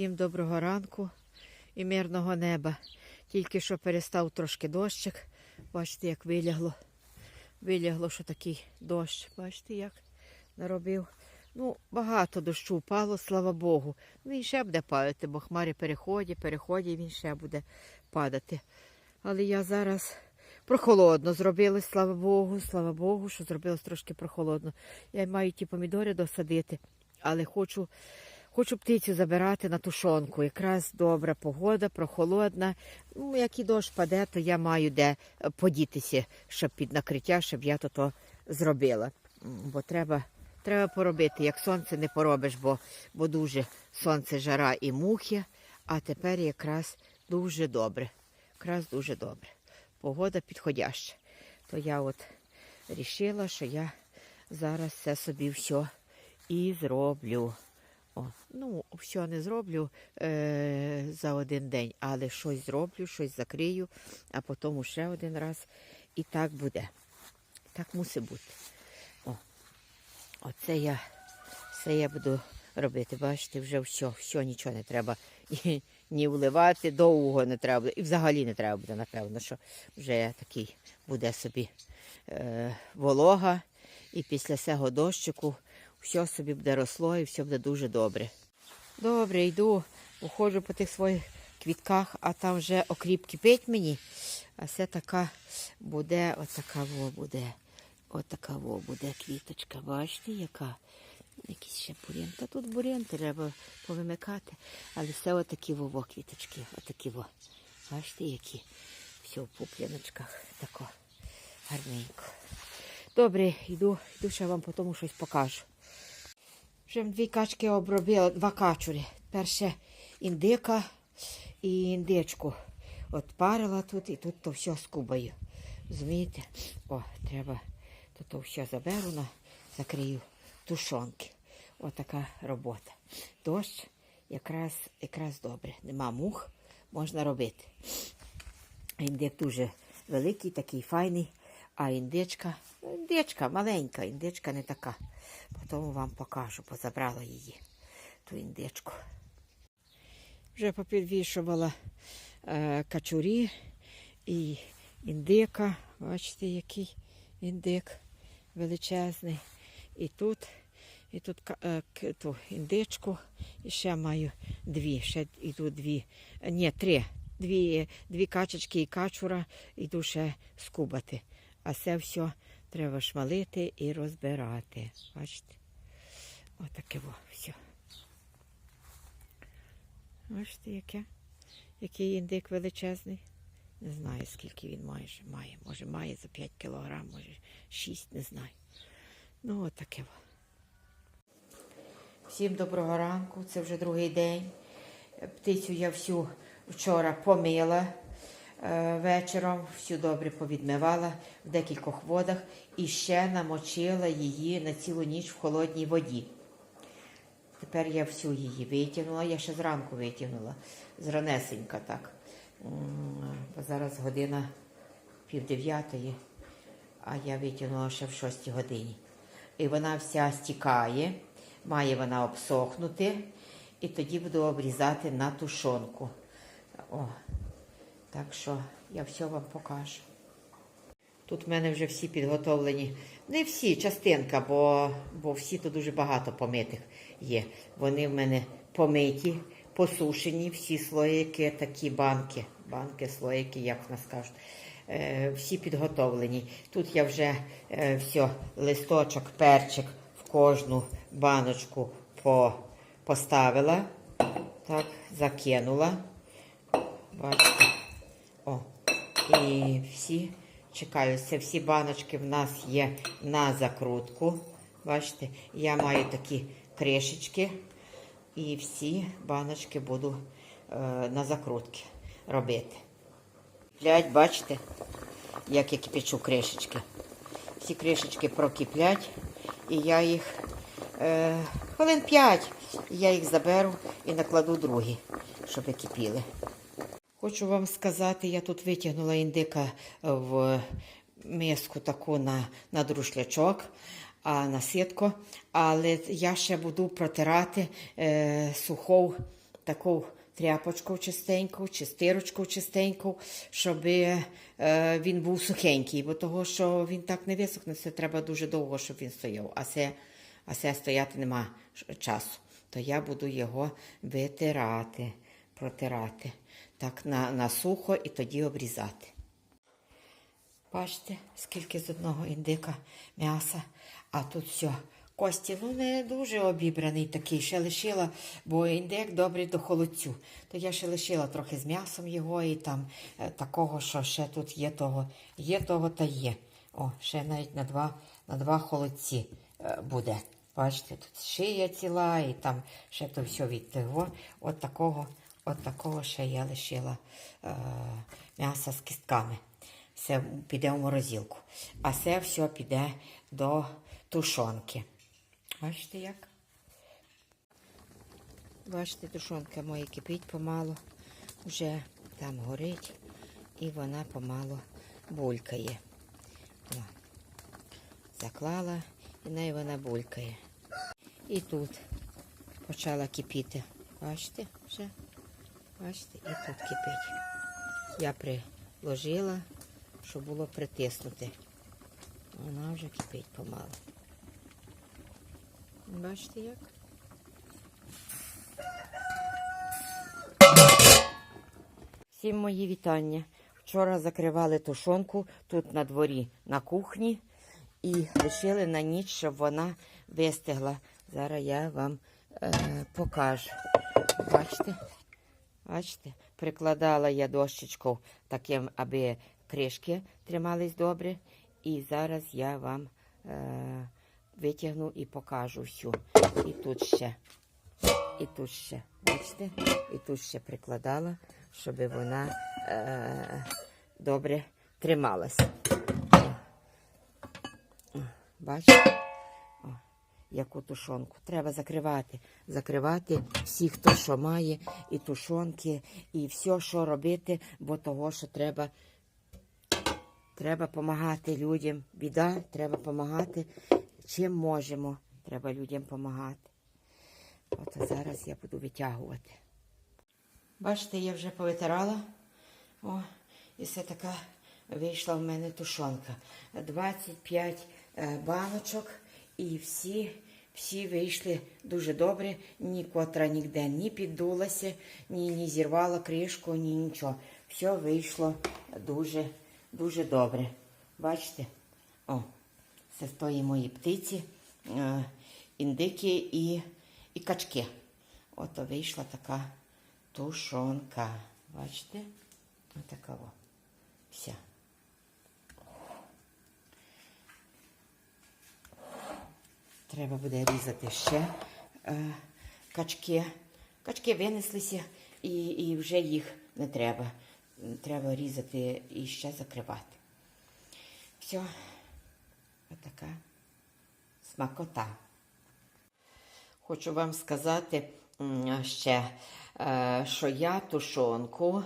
Всім доброго ранку і мирного неба. Тільки що перестав трошки дощик. Бачите, як вилягло. Вилягло, що такий дощ. Бачите, як наробив. Ну, багато дощу впало, слава Богу. Ну, Він ще буде падати, бо хмари переходять, переходять, він ще буде падати. Але я зараз прохолодно зробилось, слава Богу, слава Богу, що зробилось трошки прохолодно. Я маю ті помідори досадити, але хочу Хочу птицю забирати на тушонку. Якраз добра погода, прохолодна. Ну, як і дощ паде, то я маю де е, подітися, щоб під накриття, щоб я то, то зробила. Бо треба, треба поробити. Як сонце не поробиш, бо, бо дуже сонце жара і мухи, а тепер якраз дуже добре. Якраз дуже добре. Погода підходяща. То я от рішила, що я зараз це собі все і зроблю. О, ну, все не зроблю е, за один день, але щось зроблю, щось закрию, а потім ще один раз. І так буде. Так мусить бути. О, оце я, все я буду робити. Бачите, вже все, все, нічого не треба ні, ні вливати, довго не треба буде. І взагалі не треба буде, напевно, що вже такий буде собі е, волога. І після цього дощику все собі буде росло і все буде дуже добре. Добре, йду, уходжу по тих своїх квітках, а там вже окріп кипить мені. А це така буде, отака во буде. Отака во буде квіточка. Бачите, яка? Якийсь ще бур'ян. Та тут бур'ян треба повимикати. Але все отакі во квіточки. Отакі во. Бачите, які? Все в пупляночках. Тако гарненько. Добре, йду, йду ще вам потім щось покажу. Вже дві качки обробила, два качури. Перше індика і індичку. От парила тут і тут то все скубаю. Розумієте? О, треба то, то все заберу, на, закрию тушонки. Ось така робота. Дощ якраз, якраз добре. Нема мух, можна робити. Індик дуже великий, такий файний, а індичка, індичка маленька, індичка не така. Потім вам покажу, бо забрала її, ту індичку. Вже попідвішувала е, качурі і індика. Бачите, який індик величезний. І тут, і тут е, ту індичку. І ще маю дві. Ще йду дві. Ні, три. Дві, дві качечки і качура йду ще скубати. А це все треба шмалити і розбирати. Бачите? Отаке во все. Бачите, яке? Який індик величезний. Не знаю, скільки він має. має. Може, має за 5 кілограм, може 6, не знаю. Ну, отаке. Всім доброго ранку, це вже другий день. Птицю я всю вчора помила вечором, всю добре повідмивала в декількох водах і ще намочила її на цілу ніч в холодній воді. Тепер я всю її витягнула, я ще зранку витягнула, зранесенька так. Зараз година пів дев'ятої, а я витягнула ще в шостій годині. І вона вся стікає, має вона обсохнути, і тоді буду обрізати на тушонку. О, так що я все вам покажу. Тут в мене вже всі підготовлені. Не всі, частинка, бо, бо всі тут дуже багато помитих є. Вони в мене помиті, посушені, всі слоїки, такі банки. Банки, слоїки, як в нас кажуть. Е, всі підготовлені. Тут я вже е, все, листочок, перчик в кожну баночку по, поставила. Так, закинула. Бачите. О, і всі чекаю, всі баночки в нас є на закрутку. Бачите, я маю такі кришечки. І всі баночки буду е, на закрутки робити. Киплять, бачите, як я кипячу кришечки. Всі кришечки прокиплять, і я їх е, хвилин 5, я їх заберу і накладу другі, щоб кипіли. Хочу вам сказати, я тут витягнула індика в миску таку на, на друшлячок, а на сітку, але я ще буду протирати е, сухов таку тряпочку чистеньку, чи стирочку чистеньку, щоб е, він був сухенький, бо того, що він так не висохне, це треба дуже довго, щоб він стояв. А це, а це стояти нема часу. То я буду його витирати, протирати так на, на сухо і тоді обрізати. Бачите, скільки з одного індика м'яса, а тут все. Кості, ну не дуже обібраний такий, ще лишила, бо індик добрий до холодцю. То я ще лишила трохи з м'ясом його і там е, такого, що ще тут є того, є того та є. О, ще навіть на два, на два холодці е, буде. Бачите, тут шия ціла і там ще то все від того. От такого, от такого ще я лишила е, м'яса з кістками. Все піде в морозилку. А це все піде до тушонки. Бачите як? Бачите, тушонка моя кипить помалу. Вже там горить і вона помалу булькає. О, заклала і неї вона булькає. І тут почала кипіти. Бачите вже? Бачите, і тут кипить. Я приложила, щоб було притиснути. Вона вже кипить помалу. Бачите як? Всім мої вітання. Вчора закривали тушонку тут на дворі на кухні і лишили на ніч, щоб вона вистигла. Зараз я вам е, покажу. Бачите? Бачите? Прикладала я дощечку таким, аби кришки тримались добре. І зараз я вам е, витягну і покажу всю. І тут ще. І тут ще. Бачите? І тут ще прикладала, щоб вона е, добре трималася. Бачите? Яку тушонку. Треба закривати. Закривати всіх, хто що має, і тушонки, і все, що робити, бо того, що треба. Треба допомагати людям. Біда, треба допомагати. Чим можемо, треба людям допомагати. От зараз я буду витягувати. Бачите, я вже повитирала. О, і все така вийшла в мене тушонка. 25 е, баночок і всі, всі вийшли дуже добре. Ні котра ніде ні піддулася, ні, ні зірвала кришку, ні нічого. Все вийшло дуже, дуже добре. Бачите? О, це тої мої птиці, е, індики і, і качки. Ото вийшла така тушонка. Бачите? Отака о. Вся. Треба буде різати ще е, качки. Качки винеслися і, і вже їх не треба. Треба різати і ще закривати. Все, отака смакота. Хочу вам сказати ще, е, що я тушонку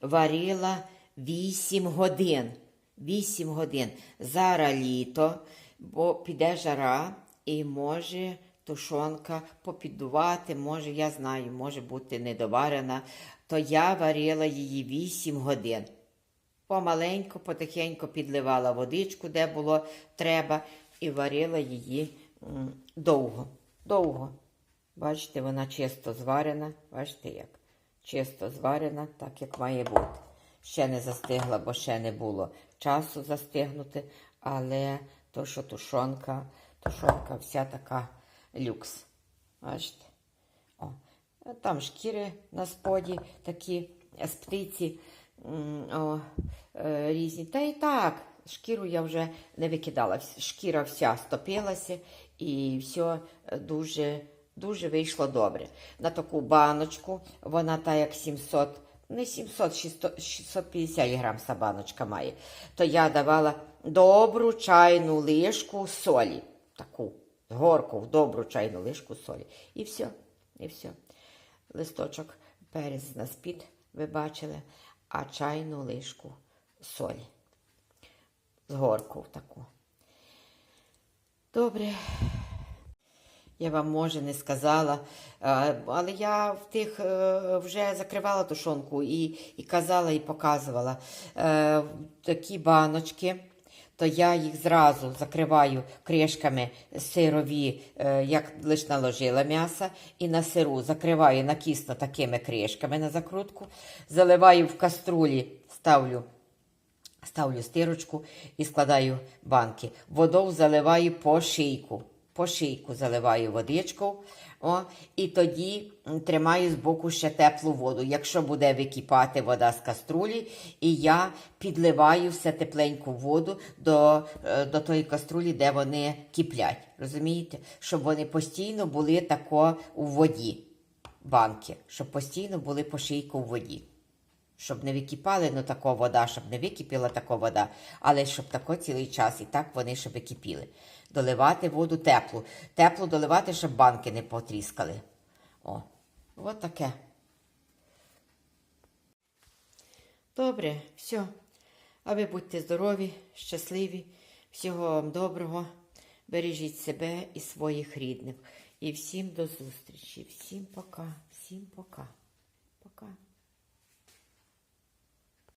варила 8 годин. 8 годин. Зараз літо, бо піде жара і може тушонка попідувати, може, я знаю, може бути недоварена. То я варила її 8 годин. Помаленьку, потихеньку підливала водичку, де було треба, і варила її довго. Довго. Бачите, вона чисто зварена. Бачите як? Чисто зварена, так як має бути. Ще не застигла, бо ще не було часу застигнути, але то, що тушонка, тушонка вся така люкс. Бачите? О, там шкіри на споді такі з птиці о, е, різні. Та і так, шкіру я вже не викидала. Шкіра вся стопилася і все дуже, дуже вийшло добре. На таку баночку, вона та як 700, не 700, 600, 650 грам ця баночка має. То я давала добру чайну лишку солі. Таку горку в добру чайну лишку солі. І все. І все. Листочок перець на спід, ви бачили, а чайну лишку солі. З горку таку. Добре. Я вам може не сказала, е, але я в тих е, вже закривала тушонку і, і казала, і показувала. Е, Такі баночки, то я їх зразу закриваю кришками сирові, е, як лише наложила м'ясо, і на сиру закриваю накісно такими кришками на закрутку, заливаю в каструлі, ставлю Ставлю стирочку і складаю банки. Водою заливаю по шийку. По шийку заливаю водичку. О, і тоді тримаю збоку ще теплу воду. Якщо буде википати вода з каструлі, і я підливаю все тепленьку воду до, е, до тої каструлі, де вони киплять. Розумієте? Щоб вони постійно були тако у воді, банки, щоб постійно були по шийку в воді щоб не википали, ну тако вода, щоб не википіла така вода, але щоб тако цілий час і так вони щоб кипіли. Доливати воду теплу. Теплу доливати, щоб банки не потріскали. О, от таке. Добре, все. А ви будьте здорові, щасливі, всього вам доброго. Бережіть себе і своїх рідних. І всім до зустрічі. Всім пока. Всім пока.